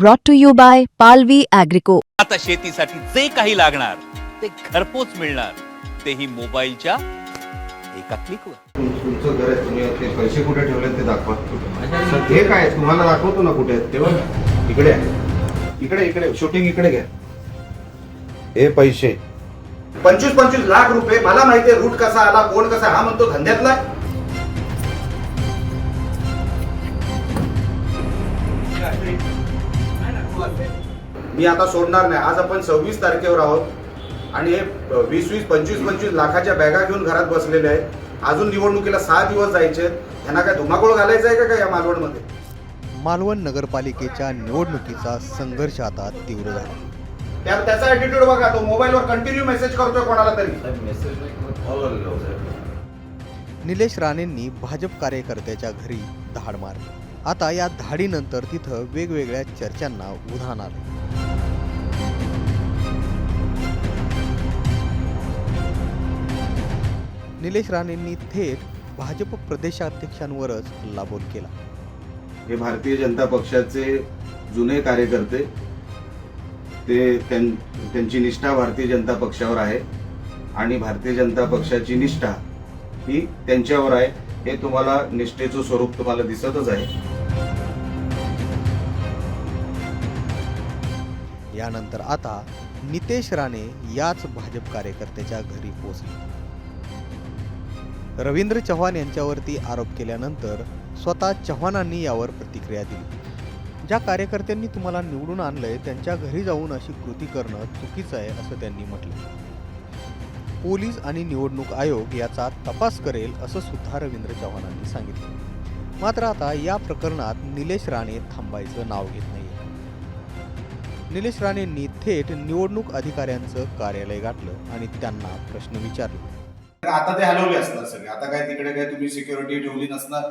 brought to you by Palvi Agrico. आता शेतीसाठी जे काही लागणार ते घरपोच मिळणार तेही मोबाईलच्या एका क्लिकवर तुम- तुमचं घर आहे तुम्ही ते पैसे कुठे ठेवले ते दाखवा हे काय आहे? तुम्हाला दाखवतो ना कुठे आहेत. तेव्हा इकडे आहे. इकडे इकडे शूटिंग इकडे घ्या हे पैसे पंचवीस पंचवीस लाख रुपये मला माहितीये रूट कसा आला कोण कसा हा म्हणतो धंद्यातला आहे. मी आता सोडणार नाही. आज आपण सव्वीस तारखेवर आहोत आणि हे वीस वीस पंचवीस पंचवीस लाखाच्या बॅगा घेऊन घरात बसलेले आहेत. अजून निवडणुकीला सहा दिवस जायचे त्यांना काय धुमाकूळ घालायचा आहे का काय या मालवणमध्ये? मालवण नगरपालिकेच्या निवडणुकीचा संघर्ष आता तीव्र झाला. त्या त्याचा ऍटिट्यूड बघा तो मोबाईलवर कंटिन्यू मेसेज करतोय कोणाला तरी. निलेश राणेंनी भाजप कार्यकर्त्याच्या घरी धाड मारली. आता या धाडीनंतर तिथं वेगवेगळ्या चर्चांना उधाण आलं निलेश राणेंनी थेट भाजप प्रदेशाध्यक्षांवरच हल्लाबोल केला. हे भारतीय जनता पक्षाचे जुने कार्यकर्ते ते त्यां- त्यांची निष्ठा भारतीय जनता पक्षावर आहे आणि भारतीय जनता पक्षाची निष्ठा ही त्यांच्यावर आहे. हे तुम्हाला निष्ठेचं स्वरूप तुम्हाला दिसतच आहे. यानंतर आता नितेश राणे याच भाजप कार्यकर्त्याच्या घरी पोहोचले. रवींद्र चव्हाण यांच्यावरती आरोप केल्यानंतर स्वतः चव्हाणांनी यावर प्रतिक्रिया दिली. ज्या कार्यकर्त्यांनी तुम्हाला निवडून आणलंय त्यांच्या घरी जाऊन अशी कृती करणं चुकीचं आहे असं त्यांनी म्हटलं. पोलीस आणि निवडणूक आयोग याचा तपास करेल असं सुद्धा रवींद्र चव्हाणांनी सांगितलं. मात्र आता या प्रकरणात निलेश राणे थांबायचं नाव घेत नाही निलेश राणेंनी थेट निवडणूक अधिकाऱ्यांचं कार्यालय गाठलं आणि त्यांना प्रश्न विचारले. आता ते हलवले असणार सगळे. आता काय तिकडे काय तुम्ही सिक्युरिटी ठेवली नसणार.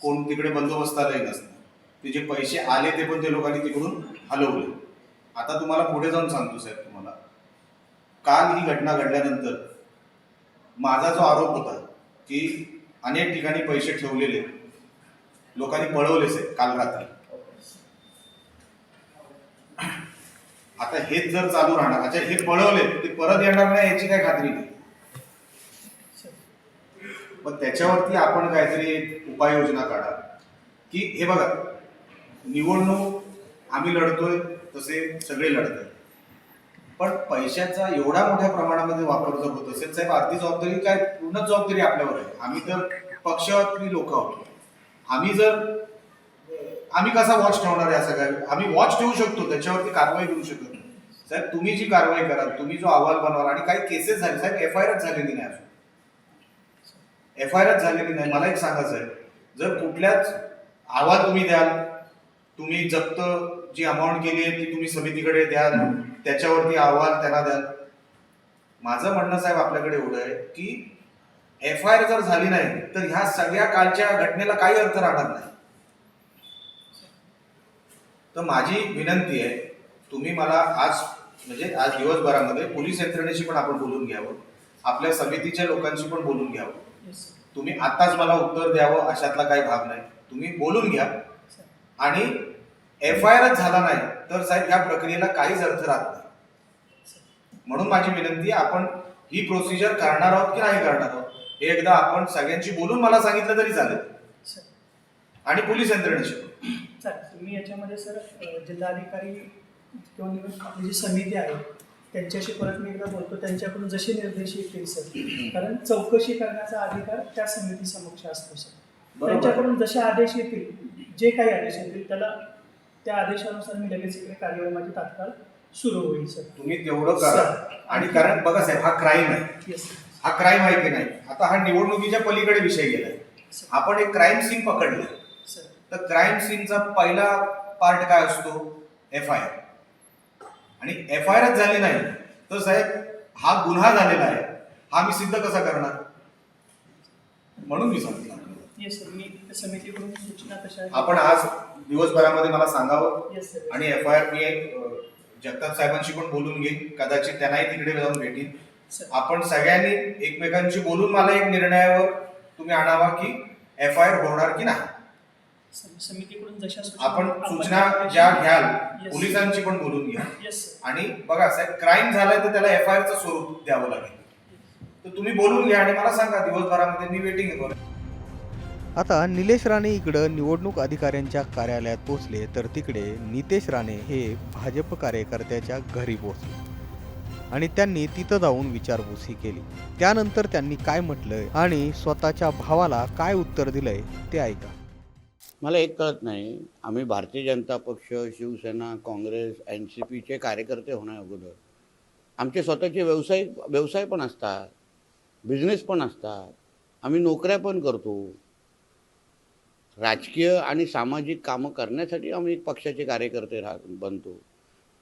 कोण तिकडे बंदोबस्तालाही नसणार. ते जे पैसे आले ते पण ते लोकांनी तिकडून हलवले. आता तुम्हाला पुढे जाऊन सांगतो साहेब तुम्हाला. काल ही घटना घडल्यानंतर माझा जो आरोप होता की अनेक ठिकाणी पैसे ठेवलेले लोकांनी पळवलेच आहे काल रात्री. आता हेच जर चालू राहणार अच्छा हे पळवले ते परत येणार नाही याची काय खात्री नाही. पण त्याच्यावरती आपण काहीतरी एक उपाययोजना काढा. की हे बघा निवडणूक आम्ही लढतोय तसे सगळे लढत आहेत पण पैशाचा एवढा मोठ्या प्रमाणामध्ये वापर जर होत असेल साहेब अर्धी जबाबदारी काय? पूर्ण जबाबदारी आपल्यावर आहे. आम्ही तर पक्षातली लोक आहोत. आम्ही जर आम्ही कसा वॉच ठेवणार आहे असं काय आम्ही वॉच ठेवू शकतो त्याच्यावरती कारवाई करू शकत नाही. साहेब तुम्ही जी कारवाई कराल तुम्ही जो अहवाल बनवाल आणि काही केसेस झाले साहेब एफ आय आरच झालेली नाही अजून. एफ आय आरच झालेली नाही. मला एक सांगा आहे जर कुठल्याच अहवाल तुम्ही द्याल तुम्ही जप्त जी अमाऊंट केली आहे ती तुम्ही समितीकडे द्याल त्याच्यावरती अहवाल त्यांना द्याल माझं म्हणणं साहेब आपल्याकडे एवढं आहे की एफ आय आर जर झाली नाही तर ह्या सगळ्या कालच्या घटनेला काही अर्थ राहणार नाही. तर माझी विनंती आहे तुम्ही मला आज म्हणजे आज दिवसभरामध्ये पोलीस यंत्रणेशी पण आपण बोलून घ्यावं. आपल्या समितीच्या लोकांशी पण बोलून घ्यावं. तुम्ही आताच मला उत्तर द्यावं अशातला काही भाग नाही. तुम्ही बोलून घ्या. आणि एफ आय आरच झाला नाही तर साहेब ह्या प्रक्रियेला काहीच अर्थ राहत नाही. म्हणून माझी विनंती आहे आपण ही प्रोसिजर करणार आहोत की नाही करणार आहोत हे एकदा आपण सगळ्यांशी बोलून मला सांगितलं तरी चालेल. आणि पोलीस यंत्रणेशी तुम्ही याच्यामध्ये सर जिल्हाधिकारी किंवा निवडणूक आपली जी समिती आहे त्यांच्याशी परत मी एकदा बोलतो त्यांच्याकडून जसे निर्देश येतील सर. कारण चौकशी करण्याचा अधिकार त्या समिती समक्ष असतो सर. त्यांच्याकडून जसे आदेश येतील जे काही आदेश येतील त्याला त्या आदेशानुसार मी लगेच इकडे कार्यवाही माझी तात्काळ सुरू होईल सर. तुम्ही तेवढं करा. आणि कारण बघा साहेब हा क्राईम आहे. येस हा क्राईम आहे की नाही? आता हा निवडणुकीच्या पलीकडे विषय गेलाय. आपण एक क्राईम सीन पकडलं. सर तर क्राईम सीनचा पहिला पार्ट काय असतो? एफ आय आर आणि एफ आय आर झाली नाही तर साहेब हा गुन्हा झालेला आहे. हा मी सिद्ध कसा करणार? म्हणून मी सांगितलं. येस सर मी समितीकडून सूचना कशा आहेत? आपण आज दिवसभरामध्ये मला सांगावं? येस सर आणि एफ आय आर मी अं, जगताप साहेबांशी पण बोलून घेईन. कदाचित त्यांनाही तिकडे जाऊन भेटीन. सर आपण सगळ्यांनी एकमेकांशी बोलून मला एक निर्णयावर तुम्ही आणावा की एफ आय आर होणार की नाही? सम- समितीकडून जशा आपण सूचना ज्या घ्याल Yes. पोलिसांची पण बोलून घ्या. येस सर आणि बघा साहेब क्राईम झालाय तर त्याला एफ आय स्वरूप द्यावं लागेल. तर तुम्ही बोलून घ्या आणि मला सांगा दिवसभरामध्ये मी वेटिंग आहे. आता निलेश राणे इकडं निवडणूक अधिकाऱ्यांच्या कार्यालयात पोहोचले तर तिकडे नितेश राणे हे भाजप कार्यकर्त्याच्या घरी पोहोचले. आणि त्यांनी तिथं जाऊन विचारपूसही केली. त्यानंतर त्यांनी काय म्हटलंय आणि स्वतःच्या भावाला काय उत्तर दिलंय ते ऐका. मला एक कळत नाही. आम्ही Bharatiya Janata Paksha Shiv Sena Congress N C पीचे कार्यकर्ते होण्या अगोदर. आमचे स्वतःचे व्यवसाय व्यवसाय पण असतात बिझनेस पण असतात. आम्ही नोकऱ्या पण करतो. राजकीय आणि सामाजिक कामं करण्यासाठी आम्ही एक पक्षाचे कार्यकर्ते राह बनतो.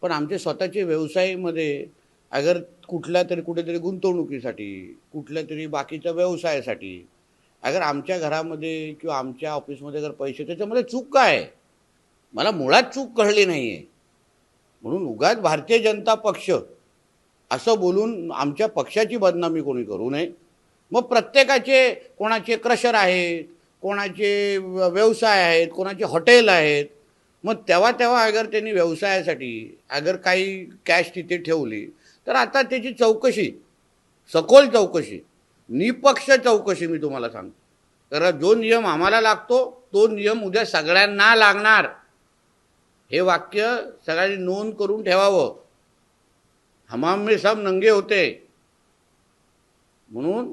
पण आमचे स्वतःचे व्यवसायामध्ये अगर कुठल्या तरी कुठेतरी गुंतवणुकीसाठी कुठल्या तरी बाकीच्या व्यवसायासाठी अगर आमच्या घरामध्ये किंवा आमच्या ऑफिसमध्ये जर पैसे त्याच्यामध्ये चूक काय? आहे मला मुळात चूक कळली नाही आहे म्हणून उगाच भारतीय जनता पक्ष असं बोलून आमच्या पक्षाची बदनामी कोणी करू नये. मग प्रत्येकाचे कोणाचे क्रशर आहेत कोणाचे व्यवसाय आहेत कोणाचे हॉटेल आहेत मग तेव्हा तेव्हा अगर त्यांनी व्यवसायासाठी अगर काही कॅश तिथे ठेवली तर आता त्याची चौकशी सखोल चौकशी निपक्ष चौकशी मी तुम्हाला सांगतो. कारण जो नियम आम्हाला लागतो तो नियम उद्या सगळ्यांना लागणार. हे वाक्य सगळ्यांनी नोंद करून ठेवावं. हमाम में सब नंगे होते. म्हणून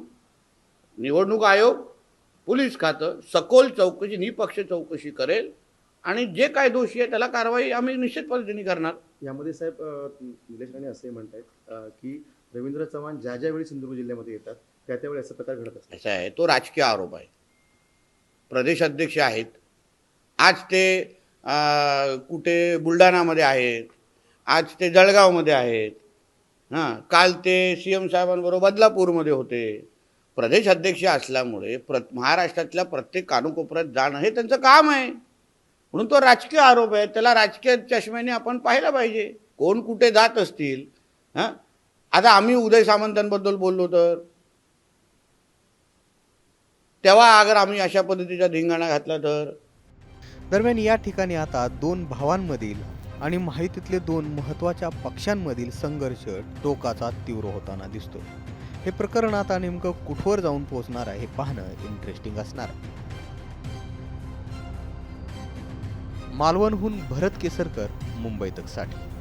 निवडणूक आयोग पोलीस खातं सखोल चौकशी निपक्ष चौकशी करेल आणि जे काय दोषी आहे त्याला कारवाई आम्ही निश्चित पद्धतीने करणार. यामध्ये साहेब निलेश राणे असे म्हणतायत अ, की रवींद्र चव्हाण ज्या ज्या वेळी सिंधुदुर्ग जिल्ह्यामध्ये येतात त्या त्यावेळी असा प्रकार घडत असतात असा आहे. तो राजकीय आरोप आहे. प्रदेश अध्यक्ष आहेत. आज ते कुठे बुलढाणामध्ये आहेत. आज ते जळगावमध्ये आहेत. हां काल ते सी एम साहेबांबरोबर बदलापूरमध्ये होते. प्रदेश अध्यक्ष असल्यामुळे प्र महाराष्ट्रातल्या प्रत्येक कानुकोपऱ्यात जाणं हे त्यांचं काम आहे. म्हणून तो राजकीय आरोप आहे. त्याला राजकीय चष्म्याने आपण पाहिला पाहिजे. कोण कुठे जात असतील हां? आता आम्ही उदय सामंतांबद्दल बोललो तर? तेव्हा अगर आम्ही अशा पद्धतीचा धिंगाणा घातला तर? दरम्यान या ठिकाणी आता दोन भावांमधील आणि माहितीतले दोन महत्त्वाच्या पक्षांमधील संघर्ष टोकाचा तीव्र होताना दिसतो हे प्रकरण आता नेमकं कुठवर जाऊन पोहोचणार आहे हे पाहणं इंटरेस्टिंग असणार. मालवणहून भरत केसरकर मुंबई तकसाठी